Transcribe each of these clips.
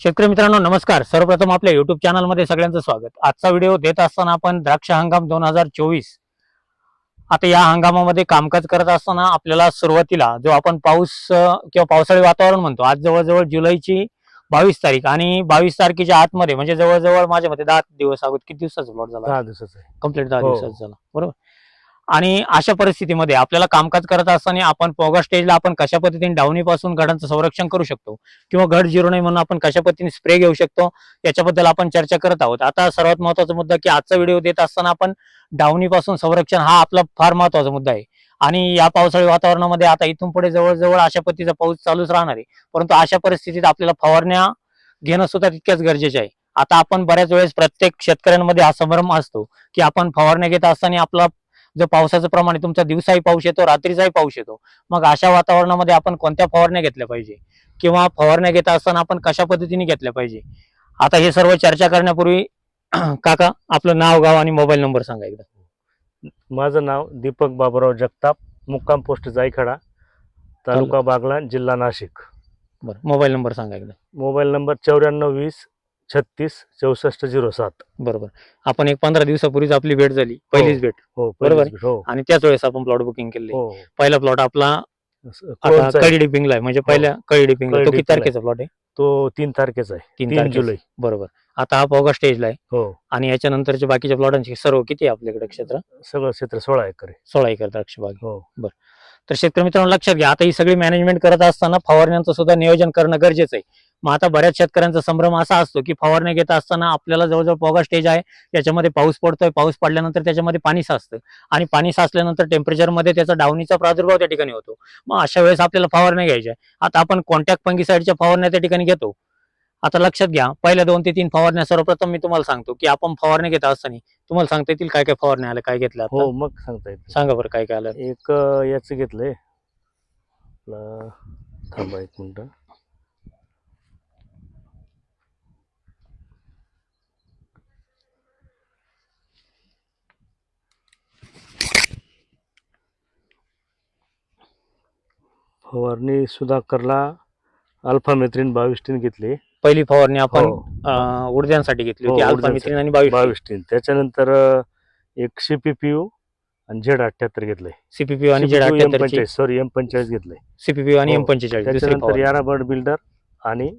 शेतकरी मित्रांनो नमस्कार. सर्वप्रथम आपल्या युट्यूब चॅनलमध्ये सगळ्यांचं स्वागत. आजचा व्हिडिओ देत असताना आपण द्राक्ष हंगाम दोन हजार चोवीस. आता या हंगामामध्ये कामकाज करत असताना आपल्याला सुरुवातीला जो आपण पाऊस किंवा पावसाळी वातावरण म्हणतो आज जवळजवळ जुलैची बावीस तारीख आणि बावीस तारखेच्या आतमध्ये म्हणजे जवळजवळ माझ्या मते दहा दिवस अगोदर किती दिवसाचा प्लॉट झाला? दहा दिवसाचं कंप्लीट दहा हो. दिवसाचा झाला. बरोबर? आणि अशा परिस्थितीमध्ये आपल्याला कामकाज करत असताना आपण पोगा स्टेजला आपण कशा पद्धतीने डावणीपासून गडांचं घडांचं संरक्षण करू शकतो? किंवा घड जिरो नये म्हणून आपण कशा पद्धतीने स्प्रे घेऊ शकतो? याच्याबद्दल आपण चर्चा करत आहोत. आता सर्वात महत्त्वाचा मुद्दा की आजचा व्हिडिओ देत असताना आपण डावणीपासून संरक्षण हा आपला फार महत्त्वाचा मुद्दा आहे. आणि या पावसाळी वातावरणामध्ये आता इथून पुढे जवळजवळ अशा पद्धतीचा पाऊस चालूच राहणार आहे. परंतु अशा परिस्थितीत आपल्याला फवारण्या घेणं सुद्धा तितक्याच गरजेचे आहे. आता आपण बऱ्याच वेळेस प्रत्येक शेतकऱ्यांमध्ये हा संभ्रम असतो की आपण फवारण्या घेत असताना आपला जो पावसाचं प्रमाण आहे तुमचा दिवसाही पाऊस येतो रात्रीचाही पाऊस येतो. मग अशा वातावरणामध्ये आपण कोणत्या फवारण्या घेतल्या पाहिजे? किंवा फवारण्या घेत असताना आपण कशा पद्धतीने घेतल्या पाहिजे? आता हे सर्व चर्चा करण्यापूर्वी काका आपलं नाव गाव आणि मोबाईल नंबर सांगा एकदा. माझं नाव दीपक बाबुराव जगताप मुक्काम पोस्ट जायखडा तालुका बागलाण जिल्हा नाशिक. बरं मोबाईल नंबर सांगा एकदा. मोबाईल नंबर चौऱ्याण्णव वीस छत्तीस चौसष्ट झिरो सात. बरोबर. आपण एक पंधरा दिवसापूर्वीच आपली भेट झाली. पहिलीच भेट. हो बरोबर? हो. आणि त्याच वेळेस आपण प्लॉट बुकिंग केले. हो. पहिला प्लॉट आपला आता कोणचा आहे? कळी डिपिंगला आहे. म्हणजे पहिल्या कळी डिपिंगला तो किती डिपिंगला. तारखेचा प्लॉट आहे? तो तीन तारखेचा आहे. तीन तीन तारखेचा. जुलै. बरोबर. आता हा पोगा स्टेजला आहे. हो. आणि याच्या नंतरच्या बाकीच्या प्लॉटांची सर्व किती आहे आपल्याकडे क्षेत्र? सगळं क्षेत्र सोळा एकर आहे. सोळा एकर द्राक्ष बाग. हो. तर शेतकरी मित्रांनो लक्षात घ्या आता ही सगळी मॅनेजमेंट करत असताना फवारण्यांचं सुद्धा नियोजन करणं गरजेचं आहे. मग आता बऱ्याच शेतकऱ्यांचा संभ्रम असा असतो की फवारण्या घेत असताना आपल्याला जवळजवळ पोगा स्टेज आहे याच्यामध्ये पाऊस पडतोय पाऊस पडल्यानंतर त्याच्यामध्ये पाणी साचतं आणि पाणी साचल्यानंतर टेम्परेचरमध्ये त्याचा डावणीचा प्रादुर्भाव त्या ठिकाणी होतो. मग अशा वेळेस आपल्याला फवारण्या घ्यायच्या आहे. आता आपण कॉन्टॅक्ट पंगीसाईडच्या फवारण्या त्या ठिकाणी घेतो. आता लक्षात घ्या पहिल्या दोन ते तीन फवारण्या सर्वप्रथम मी तुम्हाला सांगतो की आपण फवारणी घेत असताना तुम्हाला सांगता येतील काय काय फवारण्या आल्या काय घेतलं हो? मग सांगता येत सांगा बरं काय काय आलं. एक अं, याचं घेतलंय. आपलं- थांबा एक मिनिट. फवारणी सुधाकरला अल्फा मेथ्रीन बावीस टीन घेतली. पहिली फवारणी आपण हो, अं, उडद्यांसाठी घेतली हो, होती अल्फा उडद्यांसाठी. मिथ्रिन आणि बावीस बावीस त्याच्यानंतर अं, एक सीपीपीयू आणि झेड अठ्याहत्तर घेतलंय. सीपीपी आणि जेड अठ्याहत्तरची. सॉरी एम पंचेचाळीस घेतलंय. सीपीपी आणि हो. एम पंचेचाळीस दुसरी त्याच्यानंतर फवारणी. यारा बर्ड बिल्डर आणि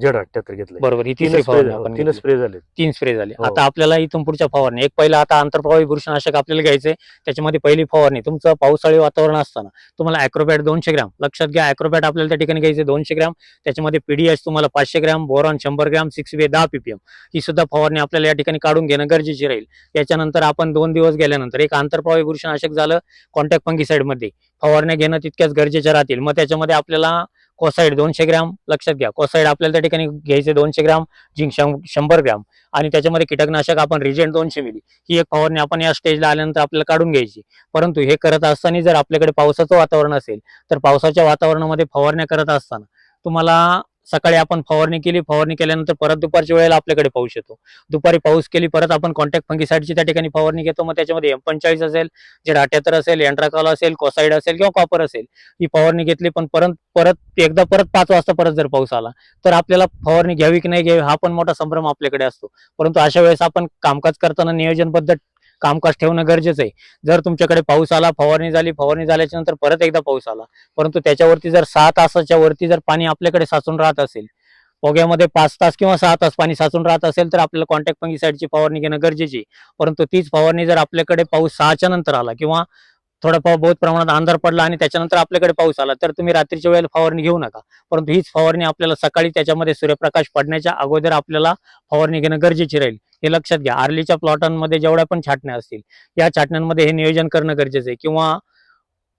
झेड अठ्याहत्तर घेतलंय. बरोबर ही तीन फवारणी तीन घेतली. स्प्रे झाले तीन स्प्रे झाले. आता आपल्याला इथून पुढच्या फवारणी एक पहिला आता आंतरप्रवाही बुरशीनाशक आपल्याला घ्यायचंय त्याच्यामध्ये पहिली फवारणी तुमचं पावसाळी वातावरण असताना तुम्हाला अॅक्रोबॅट दोनशे ग्राम लक्षात घ्या अॅक्रोबॅट आपल्याला त्या ठिकाणी घ्यायचे दोनशे ग्राम त्याच्यामध्ये पीडीएस तुम्हाला पाचशे ग्राम बोरॉन शंभर ग्राम सिक्स बी दहा पीपीएम ही सुद्धा फवारणी आपल्याला या ठिकाणी काढून घेणं गरजेची राहील. याच्यानंतर आपण दोन दिवस गेल्यानंतर एक आंतरप्रवाही बुरशीनाशक झालं कॉन्टॅक्ट फंगिसाइडमध्ये. फवारण्या घेणं तितक्याच गरजेच्या राहतील. मग त्याच्यामध्ये आपल्याला कोसाईड दोनशे ग्रॅम लक्षात घ्या. कोसाईड आपल्याला त्या ठिकाणी घ्यायचे दोनशे ग्रॅम जिंक शंभर ग्रॅम. आणि त्याच्यामध्ये कीटकनाशक आपण रिजेंट दोनशे मिली. ही एक फवारणी आपण या स्टेजला आल्यानंतर आपल्याला काढून घ्यायची. परंतु हे करत असताना जर आपल्याकडे पावसाचं वातावरण असेल तर पावसाच्या वातावरणामध्ये फवारण्या करत असताना तुम्हाला सकाळी आपण फवारणी केली फवारणी केल्यानंतर परत दुपारच्या वेळेला आपल्याकडे पाऊस येतो. दुपारी पाऊस केली परत आपण कॉन्टॅक्ट फंगिसाईडची त्या ठिकाणी फवारणी घेतो. मग त्याच्यामध्ये एम पंचाळीस असेल जे राठ्यातर असेल एंट्राकॉल असेल कोसाईड असेल किंवा कॉपर असेल ही फवारणी घेतली. पण परत परत एकदा परत पाच वाजता परत जर पाऊस आला तर आपल्याला फवारणी घ्यावी की नाही घ्यावी हा पण मोठा संभ्रम आपल्याकडे असतो. परंतु अशा वेळेस आपण कामकाज करताना नियोजनबद्ध कामकाज ठेवणं गरजेचं आहे. जर तुमच्याकडे पाऊस आला फवारणी झाली फवारणी झाल्याच्यानंतर परत एकदा पाऊस आला परंतु त्याच्यावरती जर सहा तासाच्या वरती जर पाणी आपल्याकडे साचून राहत असेल पोग्यामध्ये पाच तास किंवा सहा तास पाणी साचून राहत असेल तर आपल्याला कॉन्टॅक्ट फंगिसाईडची फवारणी घेणं गरजेची आहे. परंतु तीच फवारणी जर आपल्याकडे पाऊस सहाच्या नंतर आला किंवा थोडा बहुत प्रमाणात अंधार पडला आणि त्याच्यानंतर आपल्याकडे पाऊस आला तर तुम्ही रात्रीच्या वेळेला फवारणी घेऊ नका. परंतु हीच फवारणी आपल्याला सकाळी त्याच्यामध्ये सूर्यप्रकाश पडण्याच्या अगोदर आपल्याला फवारणी घेणं गरजेची राहील. हे लक्षात घ्या. आर्लीच्या प्लॉटांमध्ये जेवढ्या पण छाटण्या असतील या छाटण्यांमध्ये हे नियोजन करणं गरजेचं आहे. किंवा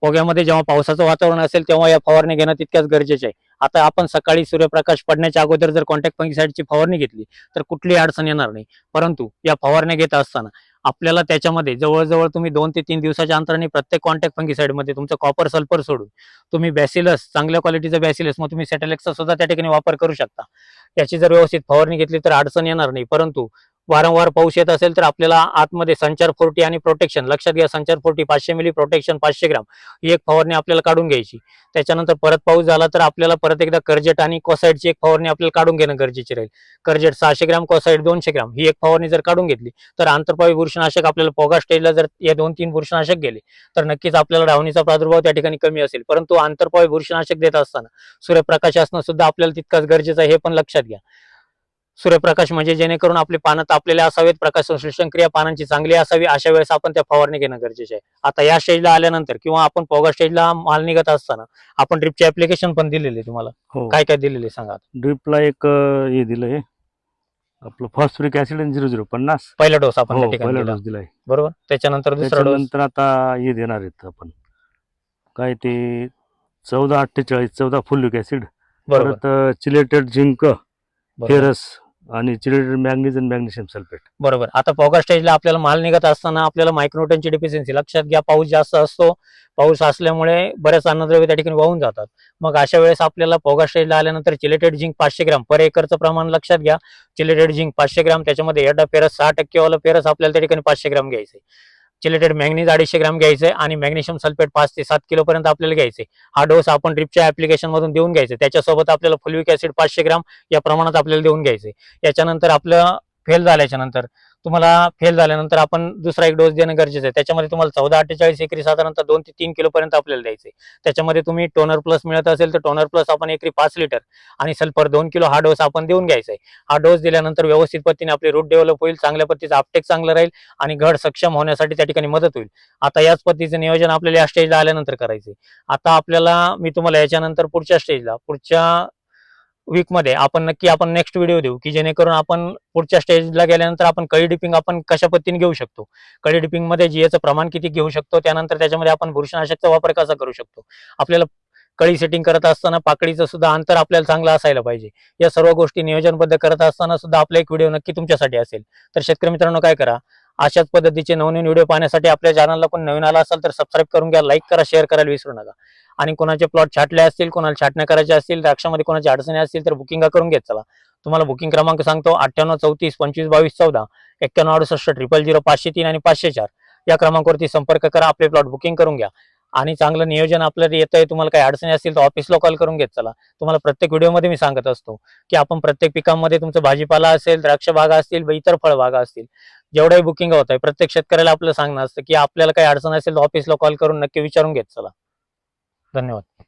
पोग्यामध्ये जेव्हा पावसाचं वातावरण असेल तेव्हा या फवारणी घेणं तितक्याच गरजेचे आहे. आता आपण सकाळी सूर्यप्रकाश पडण्याच्या अगोदर जर कॉन्टॅक्ट फंगिसाईडची फवारणी घेतली तर कुठलीही अडचण येणार नाही. परंतु या फवारण्या घेत असताना आपल्याला त्याच्यामध्ये जवळजवळ तुम्ही दोन ते तीन दिवसाच्या अंतराने प्रत्येक कॉन्टॅक्ट फंगिसाईडमध्ये तुमचं कॉपर सल्फर सोडून तुम्ही बॅसिलस चांगल्या क्वालिटीचं बॅसिलस मग तुम्ही सॅटेलेक्सचा सुद्धा त्या ठिकाणी वापर करू शकता. याची जर व्यवस्थित फवारणी घेतली तर अडचण येणार नाही. परंतु वारंवार पाऊस येत असेल तर आपल्याला आतमध्ये संचार फोर्टी आणि प्रोटेक्शन लक्षात घ्या संचार फोर्टी पाचशे मिली प्रोटेक्शन पाचशे ग्राम ही एक फवारणी आपल्याला काढून घ्यायची. त्याच्यानंतर परत पाऊस झाला तर आपल्याला परत एकदा कर्जेट आणि कोसाईडची एक फवारणी आपल्याला काढून घेणं गरजेची राहील. कर्जेट सहाशे ग्राम कोसाईड दोनशे ग्राम ही एक फवारणी जर काढून घेतली तर आंतरपावी बुरशनाशक आपल्याला पोगा स्टेजला जर या दोन तीन बुरशनाशक गेले तर नक्कीच आपल्याला डावणीचा प्रादुर्भाव त्या ठिकाणी कमी असेल. परंतु आंतरपावी बुरशनाशक देत असताना सूर्यप्रकाश असणं सुद्धा आपल्याला तितकाच गरजेचं आहे हे पण लक्षात घ्या. सूर्यप्रकाश म्हणजे जेणेकरून आपले पानं तापलेले असावेत प्रकाश संश्लेषण क्रिया पानांची चांगली असावी अशा वेळेस आपण त्या फवारणी घेणं गरजेचे आहे. आता या स्टेजला आल्यानंतर किंवा आपण पोगा स्टेजला माल निघत असताना आपण ड्रिपचे ऍप्लिकेशन पण दिलेले तुम्हाला. हो. काय काय दिलेले सांगा ड्रिपला एक अं, हे दिलंय. आपलं फॉस्फरिक ऍसिड आणि झिरो झिरो पन्नास. पहिला डोस आपण हो ठिकाणी पहिला दिला. डोस दिलाय. बरोबर? त्याच्यानंतर दुसरा डोस त्याच्यानंतर आता हे देणार आहेत आपण. काय ते चौदा अठ्ठेचाळीस चौदा फुलिक ऍसिड बरोबर. परत चिलेटेड झिंक बरोबर. फेरस आणि चिलेटेड मॅग्नेज आणि मॅग्नेशियम सल्फेट. बरोबर. आता पॉगा स्टेजला आपल्याला माल निघत असताना आपल्याला मायक्रोटनची डिफिशियन्सी लक्षात घ्या पाऊस जास्त असतो. पाऊस असल्यामुळे बऱ्याच अन्नद्रव्य त्या ठिकाणी वाहून जातात. मग अशा वेळेस आपल्याला पॉगा स्टेजला आल्यानंतर चिलेटेड झिंक पाचशे ग्राम पर एकरचं प्रमाण लक्षात घ्या. चिलेटेड झिंक पाचशे ग्राम त्याच्यामध्ये एडा पेरस सहा टक्केवाला पेरस आपल्याला त्या ठिकाणी पाचशे ग्राम घ्यायचे चिलेटेड मॅग्नीज अडीचशे ग्राम घ्यायचे आणि मॅग्नेशियम सल्फेट पाच ते सात किलोपर्यंत आपल्याला घ्यायचे. हा डोस आपण ड्रिपच्या ऍप्लिकेशनमधून देऊन घ्यायचे. त्याच्यासोबत आपल्याला फुलविक ऍसिड पाचशे ग्राम या प्रमाणात आपल्याला देऊन घ्यायचे. याच्यानंतर आपलं फेल झाल्याच्यानंतर तुम्हाला फेल झाल्यानंतर आपण दुसरा एक डोस देणं गरजेचं आहे. त्याच्यामध्ये तुम्हाला चौदा अठ्ठेचाळीस एकरी साधारणतः दोन ते तीन किलोपर्यंत आपल्याला द्यायचे त्याच्यामध्ये तुम्ही टोनर प्लस मिळत असेल तर टोनर प्लस आपण एकरी पाच लिटर आणि सल्फर दोन किलो हा डोस आपण देऊन घ्यायचा आहे. हा डोस दिल्यानंतर व्यवस्थित पद्धतीने आपली रूट डेव्हलप होईल चांगल्या पद्धतीचं आपटेक चांगलं राहील आणि घड सक्षम होण्यासाठी त्या ठिकाणी मदत होईल. आता याच पद्धतीचं नियोजन आपल्याला या स्टेजला आल्यानंतर करायचे आता आपल्याला मी तुम्हाला याच्यानंतर पुढच्या स्टेजला पुढच्या वीकमध्ये आपण नक्की आपण नेक्स्ट व्हिडिओ देऊ की जेणेकरून आपण पुढच्या स्टेजला गेल्यानंतर आपण कळी डिपिंग आपण कशा पद्धतीने घेऊ शकतो? कळी डिपिंगमध्ये जीएचं प्रमाण किती घेऊ शकतो त्यानंतर त्याच्यामध्ये आपण भूषणाशकचा वापर कसा करू शकतो? आपल्याला कळी सेटिंग करत असताना पाकळीचं सुद्धा अंतर आपल्याला चांगलं असायला पाहिजे. या सर्व गोष्टी नियोजनबद्ध करत असताना सुद्धा आपला एक व्हिडिओ नक्की तुमच्यासाठी असेल. तर शेतकरी मित्रांनो काय करा? अशाच पद्धतीचे नवनवीन व्हिडिओ पाहण्यासाठी आपल्या चॅनलला पण नवीन आला असेल तर सबस्क्राईब करून घ्या लाईक करा शेअर करायला विसरू नका. आणि कोणाचे प्लॉट छाटले असतील कोणाला छाटण्या करायचे असतील द्राक्षामध्ये कोणाची अडचणी असतील तर बुकिंग करून घेत चला. तुम्हाला बुकिंग क्रमांक सांगतो अठ्ठ्याण्णव चौतीस पंचवीस बावीस चौदा एक्क्याण्णव अडुसष्ट ट्रिपल झिरो पाचशे तीन आणि पाचशे चार. या क्रमांकावरती संपर्क करा आपले प्लॉट बुकिंग करून घ्या. आणि चांगलं नियोजन आपल्याला येत आहे तुम्हाला काही अडचणी असतील तर ऑफिसला कॉल करून घेत चला. तुम्हाला प्रत्येक व्हिडिओमध्ये मी सांगत असतो की आपण प्रत्येक पिकांमध्ये तुमचं भाजीपाला असेल द्राक्ष बागा असतील व इतर फळबागा असतील जेवढ्याही बुकिंग होत आहे प्रत्येक शेतकऱ्याला आपलं सांगणं असतं की आपल्याला काही अडचण असेल तर ऑफिसला कॉल करून नक्की विचारून घेत चला. धन्यवाद.